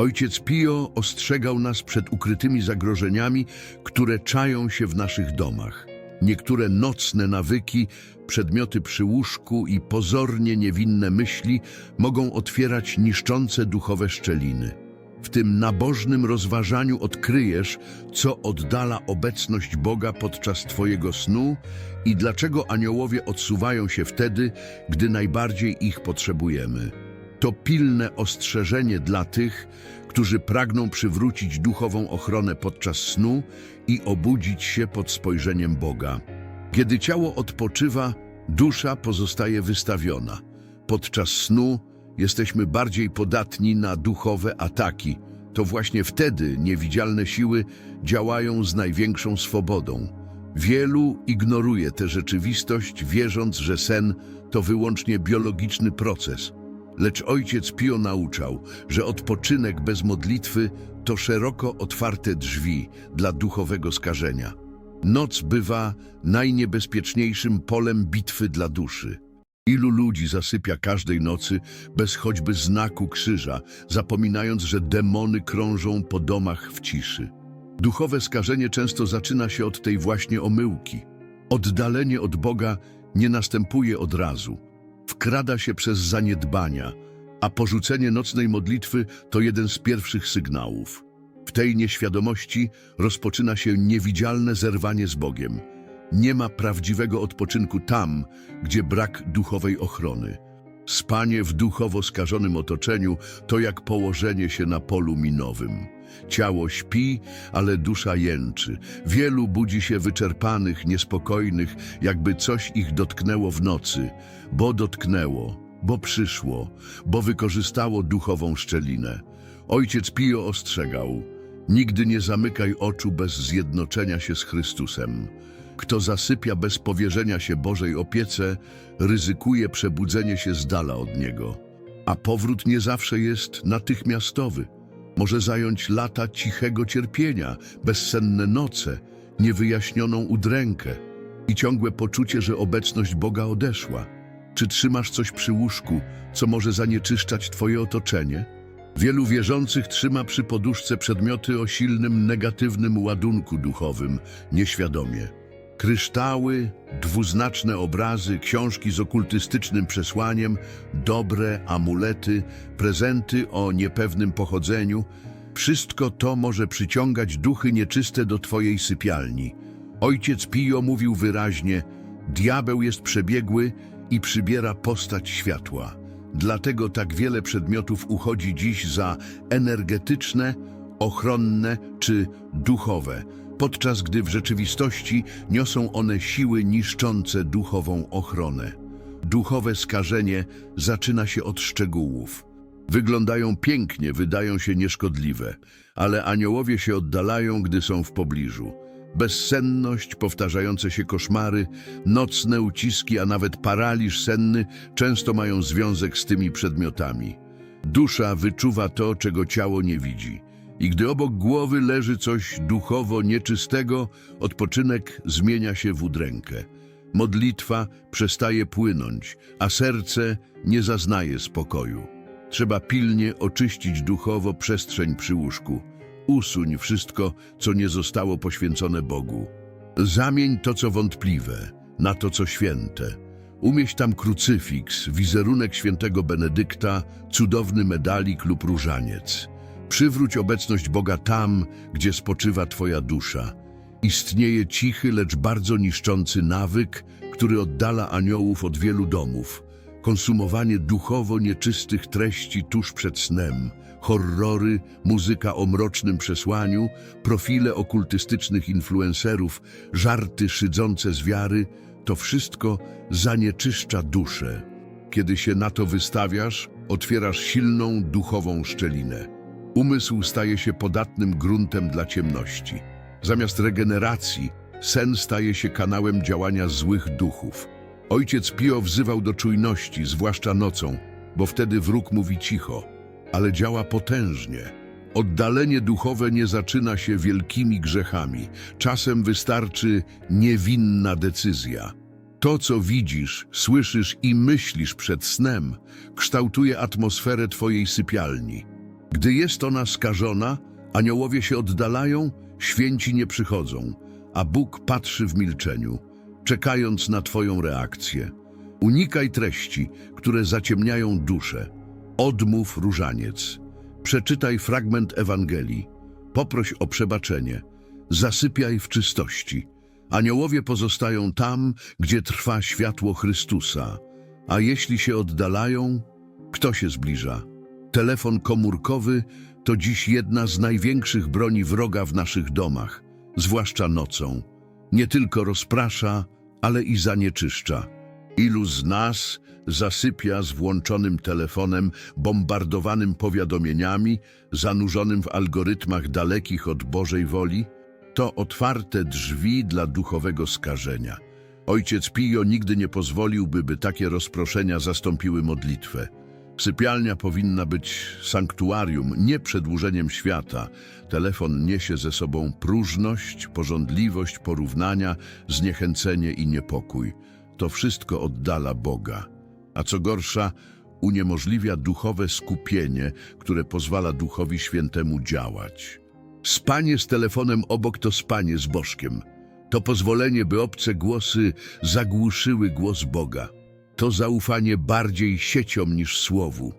Ojciec Pio ostrzegał nas przed ukrytymi zagrożeniami, które czają się w naszych domach. Niektóre nocne nawyki, przedmioty przy łóżku i pozornie niewinne myśli mogą otwierać niszczące duchowe szczeliny. W tym nabożnym rozważaniu odkryjesz, co oddala obecność Boga podczas Twojego snu i dlaczego aniołowie odsuwają się wtedy, gdy najbardziej ich potrzebujemy. To pilne ostrzeżenie dla tych, którzy pragną przywrócić duchową ochronę podczas snu i obudzić się pod spojrzeniem Boga. Kiedy ciało odpoczywa, dusza pozostaje wystawiona. Podczas snu jesteśmy bardziej podatni na duchowe ataki. To właśnie wtedy niewidzialne siły działają z największą swobodą. Wielu ignoruje tę rzeczywistość, wierząc, że sen to wyłącznie biologiczny proces. Lecz ojciec Pio nauczał, że odpoczynek bez modlitwy to szeroko otwarte drzwi dla duchowego skażenia. Noc bywa najniebezpieczniejszym polem bitwy dla duszy. Ilu ludzi zasypia każdej nocy bez choćby znaku krzyża, zapominając, że demony krążą po domach w ciszy. Duchowe skażenie często zaczyna się od tej właśnie omyłki. Oddalenie od Boga nie następuje od razu. Wkrada się przez zaniedbania, a porzucenie nocnej modlitwy to jeden z pierwszych sygnałów. W tej nieświadomości rozpoczyna się niewidzialne zerwanie z Bogiem. Nie ma prawdziwego odpoczynku tam, gdzie brak duchowej ochrony. Spanie w duchowo skażonym otoczeniu to jak położenie się na polu minowym. Ciało śpi, ale dusza jęczy. Wielu budzi się wyczerpanych, niespokojnych, jakby coś ich dotknęło w nocy, bo dotknęło, bo przyszło, bo wykorzystało duchową szczelinę. Ojciec Pio ostrzegał, nigdy nie zamykaj oczu bez zjednoczenia się z Chrystusem. Kto zasypia bez powierzenia się Bożej opiece, ryzykuje przebudzenie się z dala od Niego. A powrót nie zawsze jest natychmiastowy. Może zająć lata cichego cierpienia, bezsenne noce, niewyjaśnioną udrękę i ciągłe poczucie, że obecność Boga odeszła. Czy trzymasz coś przy łóżku, co może zanieczyszczać Twoje otoczenie? Wielu wierzących trzyma przy poduszce przedmioty o silnym, negatywnym ładunku duchowym, nieświadomie. Kryształy, dwuznaczne obrazy, książki z okultystycznym przesłaniem, dobre amulety, prezenty o niepewnym pochodzeniu. Wszystko to może przyciągać duchy nieczyste do Twojej sypialni. Ojciec Pio mówił wyraźnie, diabeł jest przebiegły i przybiera postać światła. Dlatego tak wiele przedmiotów uchodzi dziś za energetyczne, ochronne czy duchowe, podczas gdy w rzeczywistości niosą one siły niszczące duchową ochronę. Duchowe skażenie zaczyna się od szczegółów. Wyglądają pięknie, wydają się nieszkodliwe, ale aniołowie się oddalają, gdy są w pobliżu. Bezsenność, powtarzające się koszmary, nocne uciski, a nawet paraliż senny często mają związek z tymi przedmiotami. Dusza wyczuwa to, czego ciało nie widzi. I gdy obok głowy leży coś duchowo nieczystego, odpoczynek zmienia się w udrękę. Modlitwa przestaje płynąć, a serce nie zaznaje spokoju. Trzeba pilnie oczyścić duchowo przestrzeń przy łóżku. Usuń wszystko, co nie zostało poświęcone Bogu. Zamień to, co wątpliwe, na to, co święte. Umieść tam krucyfiks, wizerunek świętego Benedykta, cudowny medalik lub różaniec. Przywróć obecność Boga tam, gdzie spoczywa Twoja dusza. Istnieje cichy, lecz bardzo niszczący nawyk, który oddala aniołów od wielu domów. Konsumowanie duchowo nieczystych treści tuż przed snem, horrory, muzyka o mrocznym przesłaniu, profile okultystycznych influencerów, żarty szydzące z wiary, to wszystko zanieczyszcza duszę. Kiedy się na to wystawiasz, otwierasz silną duchową szczelinę. Umysł staje się podatnym gruntem dla ciemności. Zamiast regeneracji, sen staje się kanałem działania złych duchów. Ojciec Pio wzywał do czujności, zwłaszcza nocą, bo wtedy wróg mówi cicho, ale działa potężnie. Oddalenie duchowe nie zaczyna się wielkimi grzechami. Czasem wystarczy niewinna decyzja. To, co widzisz, słyszysz i myślisz przed snem, kształtuje atmosferę Twojej sypialni. Gdy jest ona skażona, aniołowie się oddalają, święci nie przychodzą, a Bóg patrzy w milczeniu, czekając na Twoją reakcję. Unikaj treści, które zaciemniają duszę. Odmów różaniec. Przeczytaj fragment Ewangelii. Poproś o przebaczenie. Zasypiaj w czystości. Aniołowie pozostają tam, gdzie trwa światło Chrystusa. A jeśli się oddalają, kto się zbliża? Telefon komórkowy to dziś jedna z największych broni wroga w naszych domach, zwłaszcza nocą. Nie tylko rozprasza, ale i zanieczyszcza. Ilu z nas zasypia z włączonym telefonem, bombardowanym powiadomieniami, zanurzonym w algorytmach dalekich od Bożej woli? To otwarte drzwi dla duchowego skażenia. Ojciec Pio nigdy nie pozwoliłby, by takie rozproszenia zastąpiły modlitwę. Sypialnia powinna być sanktuarium, nie przedłużeniem świata. Telefon niesie ze sobą próżność, porządliwość porównania, zniechęcenie i niepokój. To wszystko oddala Boga. A co gorsza, uniemożliwia duchowe skupienie, które pozwala Duchowi Świętemu działać. Spanie z telefonem obok to spanie z Bożkiem. To pozwolenie, by obce głosy zagłuszyły głos Boga. To zaufanie bardziej siecią niż słowu.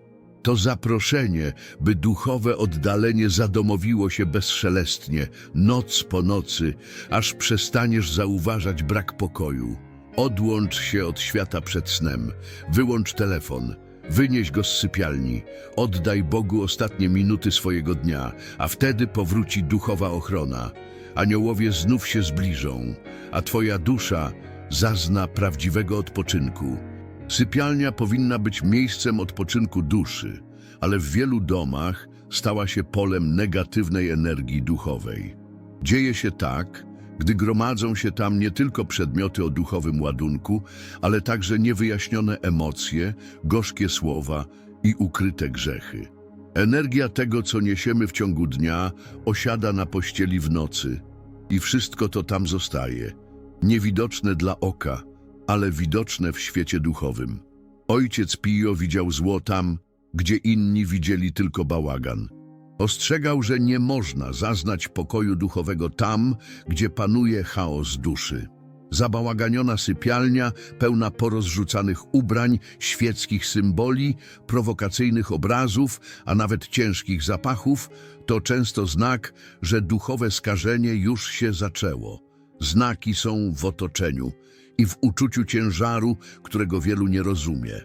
To zaproszenie, by duchowe oddalenie zadomowiło się bezszelestnie, noc po nocy, aż przestaniesz zauważać brak pokoju. Odłącz się od świata przed snem, wyłącz telefon, wynieś go z sypialni, oddaj Bogu ostatnie minuty swojego dnia, a wtedy powróci duchowa ochrona. Aniołowie znów się zbliżą, a twoja dusza zazna prawdziwego odpoczynku. Sypialnia powinna być miejscem odpoczynku duszy, ale w wielu domach stała się polem negatywnej energii duchowej. Dzieje się tak, gdy gromadzą się tam nie tylko przedmioty o duchowym ładunku, ale także niewyjaśnione emocje, gorzkie słowa i ukryte grzechy. Energia tego, co niesiemy w ciągu dnia, osiada na pościeli w nocy i wszystko to tam zostaje, niewidoczne dla oka, ale widoczne w świecie duchowym. Ojciec Pio widział zło tam, gdzie inni widzieli tylko bałagan. Ostrzegał, że nie można zaznać pokoju duchowego tam, gdzie panuje chaos duszy. Zabałaganiona sypialnia, pełna porozrzucanych ubrań, świeckich symboli, prowokacyjnych obrazów, a nawet ciężkich zapachów, to często znak, że duchowe skażenie już się zaczęło. Znaki są w otoczeniu i w uczuciu ciężaru, którego wielu nie rozumie.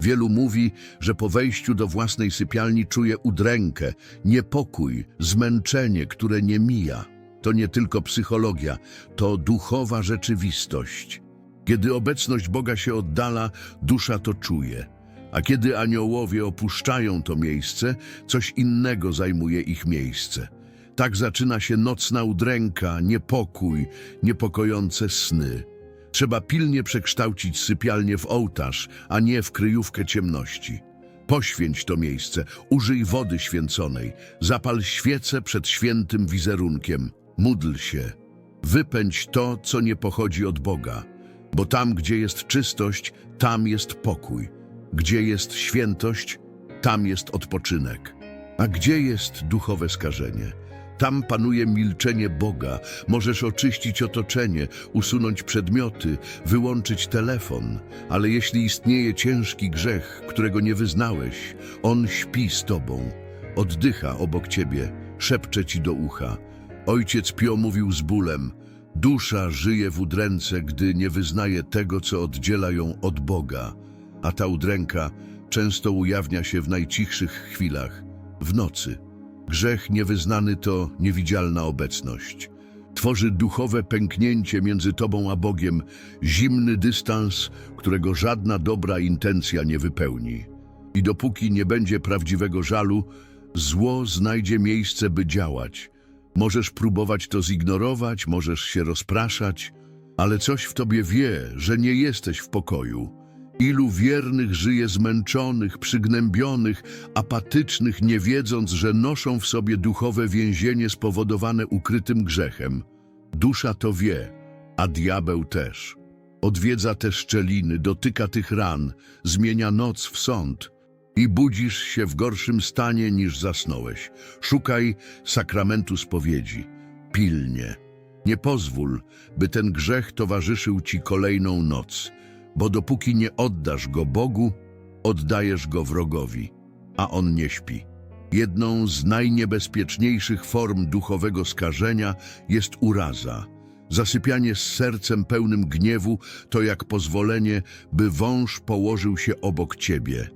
Wielu mówi, że po wejściu do własnej sypialni czuje udrękę, niepokój, zmęczenie, które nie mija. To nie tylko psychologia, to duchowa rzeczywistość. Kiedy obecność Boga się oddala, dusza to czuje. A kiedy aniołowie opuszczają to miejsce, coś innego zajmuje ich miejsce. Tak zaczyna się nocna udręka, niepokój, niepokojące sny. Trzeba pilnie przekształcić sypialnię w ołtarz, a nie w kryjówkę ciemności. Poświęć to miejsce, użyj wody święconej, zapal świecę przed świętym wizerunkiem, módl się. Wypędź to, co nie pochodzi od Boga, bo tam, gdzie jest czystość, tam jest pokój. Gdzie jest świętość, tam jest odpoczynek. A gdzie jest duchowe skażenie? Tam panuje milczenie Boga. Możesz oczyścić otoczenie, usunąć przedmioty, wyłączyć telefon. Ale jeśli istnieje ciężki grzech, którego nie wyznałeś, on śpi z tobą. Oddycha obok ciebie, szepcze ci do ucha. Ojciec Pio mówił z bólem. Dusza żyje w udręce, gdy nie wyznaje tego, co oddziela ją od Boga. A ta udręka często ujawnia się w najcichszych chwilach, w nocy. Grzech niewyznany to niewidzialna obecność. Tworzy duchowe pęknięcie między tobą a Bogiem, zimny dystans, którego żadna dobra intencja nie wypełni. I dopóki nie będzie prawdziwego żalu, zło znajdzie miejsce, by działać. Możesz próbować to zignorować, możesz się rozpraszać, ale coś w tobie wie, że nie jesteś w pokoju. Ilu wiernych żyje zmęczonych, przygnębionych, apatycznych, nie wiedząc, że noszą w sobie duchowe więzienie spowodowane ukrytym grzechem. Dusza to wie, a diabeł też. Odwiedza te szczeliny, dotyka tych ran, zmienia noc w sąd. i budzisz się w gorszym stanie niż zasnąłeś. Szukaj sakramentu spowiedzi. Pilnie. Nie pozwól, by ten grzech towarzyszył ci kolejną noc, bo dopóki nie oddasz go Bogu, oddajesz go wrogowi, a on nie śpi. Jedną z najniebezpieczniejszych form duchowego skażenia jest uraza. Zasypianie z sercem pełnym gniewu to jak pozwolenie, by wąż położył się obok ciebie.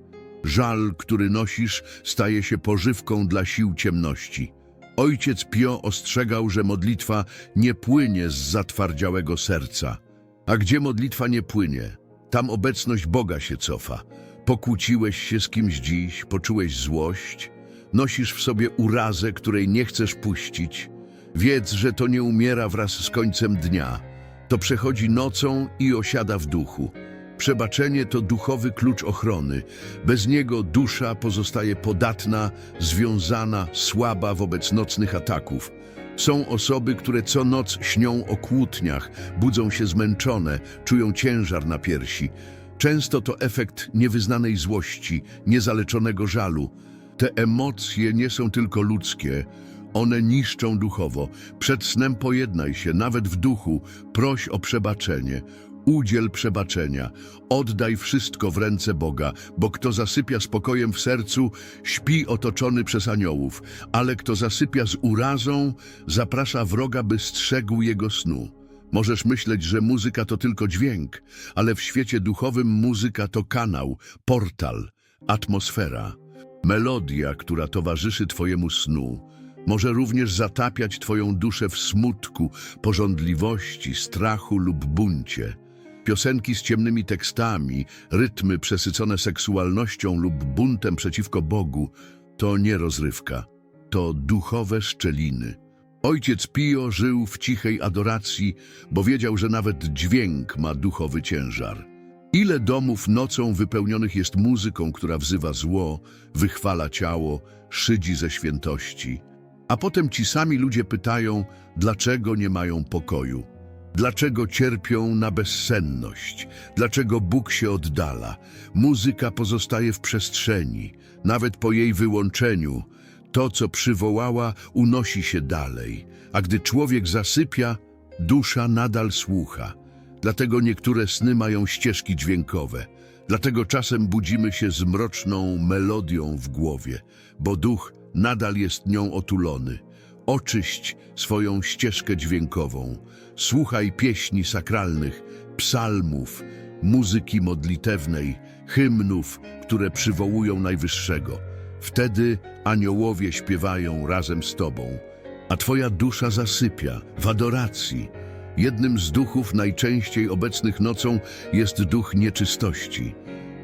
Żal, który nosisz, staje się pożywką dla sił ciemności. Ojciec Pio ostrzegał, że modlitwa nie płynie z zatwardziałego serca. A gdzie modlitwa nie płynie, tam obecność Boga się cofa. Pokłóciłeś się z kimś dziś, poczułeś złość, nosisz w sobie urazę, której nie chcesz puścić. Wiedz, że to nie umiera wraz z końcem dnia. To przechodzi nocą i osiada w duchu. Przebaczenie to duchowy klucz ochrony. Bez niego dusza pozostaje podatna, związana, słaba wobec nocnych ataków. Są osoby, które co noc śnią o kłótniach, budzą się zmęczone, czują ciężar na piersi. Często to efekt niewyznanej złości, niezaleczonego żalu. Te emocje nie są tylko ludzkie, one niszczą duchowo. Przed snem pojednaj się, nawet w duchu, proś o przebaczenie. Udziel przebaczenia. Oddaj wszystko w ręce Boga, bo kto zasypia spokojem w sercu, śpi otoczony przez aniołów, ale kto zasypia z urazą, zaprasza wroga, by strzegł jego snu. Możesz myśleć, że muzyka to tylko dźwięk, ale w świecie duchowym muzyka to kanał, portal, atmosfera. Melodia, która towarzyszy Twojemu snu, może również zatapiać Twoją duszę w smutku, pożądliwości, strachu lub buncie. Piosenki z ciemnymi tekstami, rytmy przesycone seksualnością lub buntem przeciwko Bogu to nie rozrywka, to duchowe szczeliny. Ojciec Pio żył w cichej adoracji, bo wiedział, że nawet dźwięk ma duchowy ciężar. Ile domów nocą wypełnionych jest muzyką, która wzywa zło, wychwala ciało, szydzi ze świętości. A potem ci sami ludzie pytają, dlaczego nie mają pokoju. Dlaczego cierpią na bezsenność? Dlaczego Bóg się oddala? Muzyka pozostaje w przestrzeni, nawet po jej wyłączeniu. To, co przywołała, unosi się dalej, a gdy człowiek zasypia, dusza nadal słucha. Dlatego niektóre sny mają ścieżki dźwiękowe. Dlatego czasem budzimy się z mroczną melodią w głowie, bo duch nadal jest nią otulony. Oczyść swoją ścieżkę dźwiękową. Słuchaj pieśni sakralnych, psalmów, muzyki modlitewnej, hymnów, które przywołują Najwyższego. Wtedy aniołowie śpiewają razem z Tobą, a Twoja dusza zasypia w adoracji. Jednym z duchów najczęściej obecnych nocą jest duch nieczystości.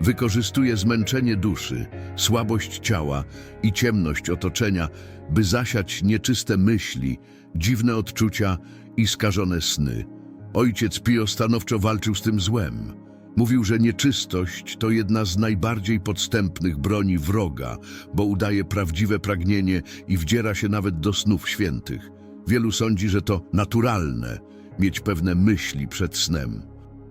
Wykorzystuje zmęczenie duszy, słabość ciała i ciemność otoczenia, by zasiać nieczyste myśli, dziwne odczucia i skażone sny. Ojciec Pio stanowczo walczył z tym złem. Mówił, że nieczystość to jedna z najbardziej podstępnych broni wroga, bo udaje prawdziwe pragnienie i wdziera się nawet do snów świętych. Wielu sądzi, że to naturalne, mieć pewne myśli przed snem.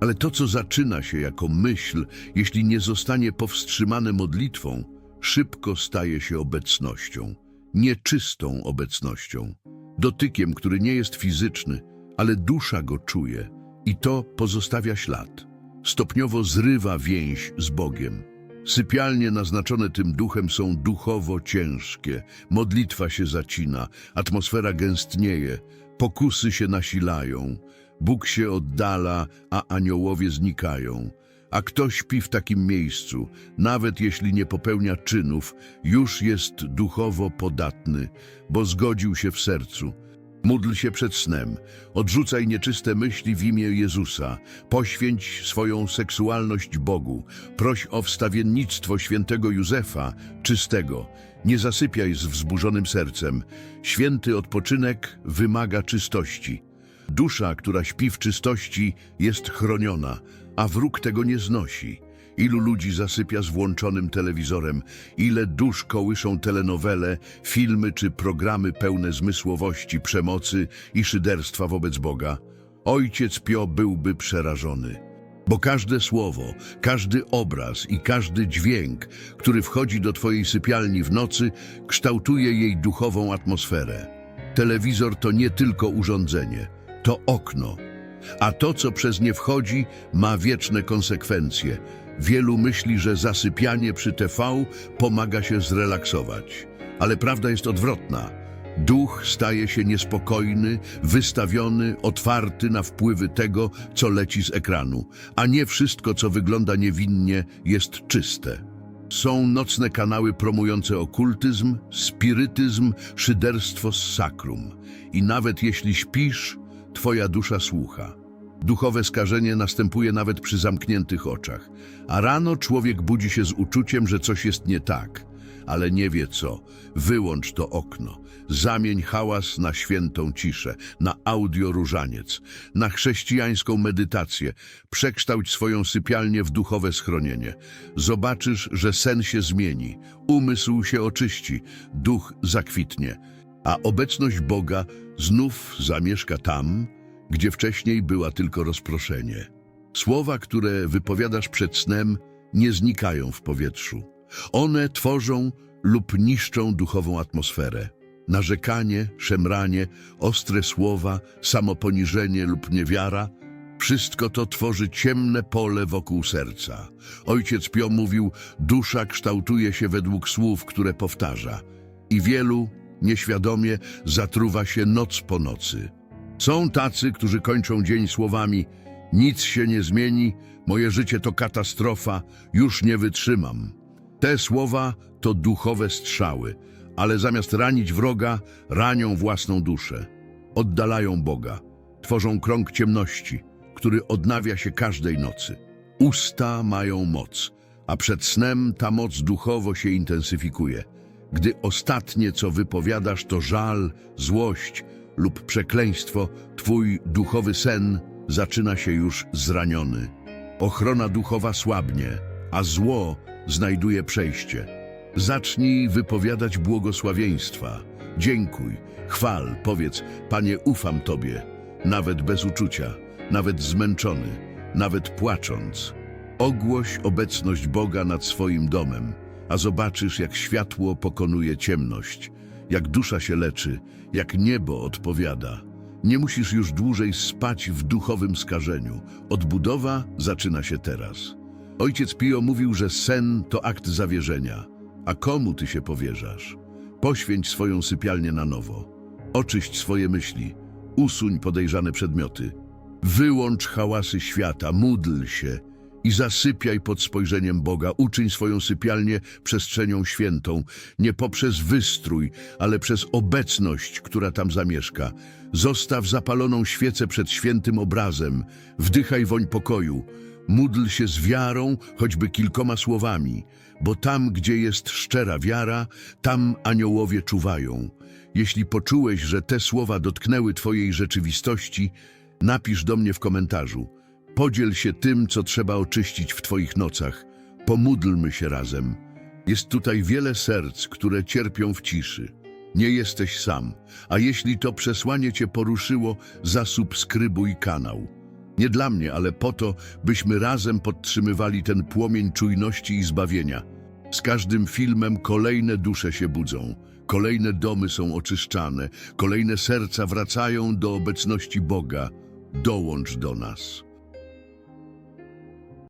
Ale to, co zaczyna się jako myśl, jeśli nie zostanie powstrzymane modlitwą, szybko staje się obecnością, nieczystą obecnością, dotykiem, który nie jest fizyczny, ale dusza go czuje i to pozostawia ślad. Stopniowo zrywa więź z Bogiem. Sypialnie naznaczone tym duchem są duchowo ciężkie, modlitwa się zacina, atmosfera gęstnieje, pokusy się nasilają, Bóg się oddala, a aniołowie znikają. A kto śpi w takim miejscu, nawet jeśli nie popełnia czynów, już jest duchowo podatny, bo zgodził się w sercu. Módl się przed snem, odrzucaj nieczyste myśli w imię Jezusa, poświęć swoją seksualność Bogu, proś o wstawiennictwo świętego Józefa, czystego. Nie zasypiaj z wzburzonym sercem. Święty odpoczynek wymaga czystości. Dusza, która śpi w czystości, jest chroniona, a wróg tego nie znosi. Ilu ludzi zasypia z włączonym telewizorem, ile dusz kołyszą telenowele, filmy czy programy pełne zmysłowości, przemocy i szyderstwa wobec Boga. Ojciec Pio byłby przerażony. Bo każde słowo, każdy obraz i każdy dźwięk, który wchodzi do Twojej sypialni w nocy, kształtuje jej duchową atmosferę. Telewizor to nie tylko urządzenie, to okno. A to, co przez nie wchodzi, ma wieczne konsekwencje. Wielu myśli, że zasypianie przy TV pomaga się zrelaksować. Ale prawda jest odwrotna. Duch staje się niespokojny, wystawiony, otwarty na wpływy tego, co leci z ekranu, a nie wszystko, co wygląda niewinnie, jest czyste. Są nocne kanały promujące okultyzm, spirytyzm, szyderstwo z sakrum. I nawet jeśli śpisz, twoja dusza słucha. Duchowe skażenie następuje nawet przy zamkniętych oczach, a rano człowiek budzi się z uczuciem, że coś jest nie tak, ale nie wie co. Wyłącz to okno, zamień hałas na świętą ciszę, na audio różaniec, na chrześcijańską medytację, przekształć swoją sypialnię w duchowe schronienie. Zobaczysz, że sen się zmieni, umysł się oczyści, duch zakwitnie, a obecność Boga znów zamieszka tam, gdzie wcześniej była tylko rozproszenie. Słowa, które wypowiadasz przed snem, nie znikają w powietrzu. One tworzą lub niszczą duchową atmosferę. Narzekanie, szemranie, ostre słowa, samoponiżenie lub niewiara wszystko to tworzy ciemne pole wokół serca. Ojciec Pio mówił, dusza kształtuje się według słów, które powtarza. I wielu, nieświadomie, zatruwa się noc po nocy. Są tacy, którzy kończą dzień słowami nic się nie zmieni, moje życie to katastrofa, już nie wytrzymam. Te słowa to duchowe strzały, ale zamiast ranić wroga, ranią własną duszę. Oddalają Boga, tworzą krąg ciemności, który odnawia się każdej nocy. Usta mają moc, a przed snem ta moc duchowo się intensyfikuje. Gdy ostatnie, co wypowiadasz, to żal, złość lub przekleństwo, twój duchowy sen zaczyna się już zraniony. Ochrona duchowa słabnie, a zło znajduje przejście. Zacznij wypowiadać błogosławieństwa. Dziękuj, chwal, powiedz, Panie, ufam Tobie, nawet bez uczucia, nawet zmęczony, nawet płacząc. Ogłoś obecność Boga nad swoim domem, a zobaczysz, jak światło pokonuje ciemność, jak dusza się leczy, jak niebo odpowiada. Nie musisz już dłużej spać w duchowym skażeniu. Odbudowa zaczyna się teraz. Ojciec Pio mówił, że sen to akt zawierzenia. A komu ty się powierzasz? Poświęć swoją sypialnię na nowo. Oczyść swoje myśli. Usuń podejrzane przedmioty. Wyłącz hałasy świata, módl się i zasypiaj pod spojrzeniem Boga. Uczyń swoją sypialnię przestrzenią świętą, nie poprzez wystrój, ale przez obecność, która tam zamieszka. Zostaw zapaloną świecę przed świętym obrazem, wdychaj woń pokoju. Módl się z wiarą, choćby kilkoma słowami, bo tam, gdzie jest szczera wiara, tam aniołowie czuwają. Jeśli poczułeś, że te słowa dotknęły Twojej rzeczywistości, napisz do mnie w komentarzu. Podziel się tym, co trzeba oczyścić w Twoich nocach. Pomódlmy się razem. Jest tutaj wiele serc, które cierpią w ciszy. Nie jesteś sam, a jeśli to przesłanie Cię poruszyło, zasubskrybuj kanał. Nie dla mnie, ale po to, byśmy razem podtrzymywali ten płomień czujności i zbawienia. Z każdym filmem kolejne dusze się budzą, kolejne domy są oczyszczane, kolejne serca wracają do obecności Boga. Dołącz do nas.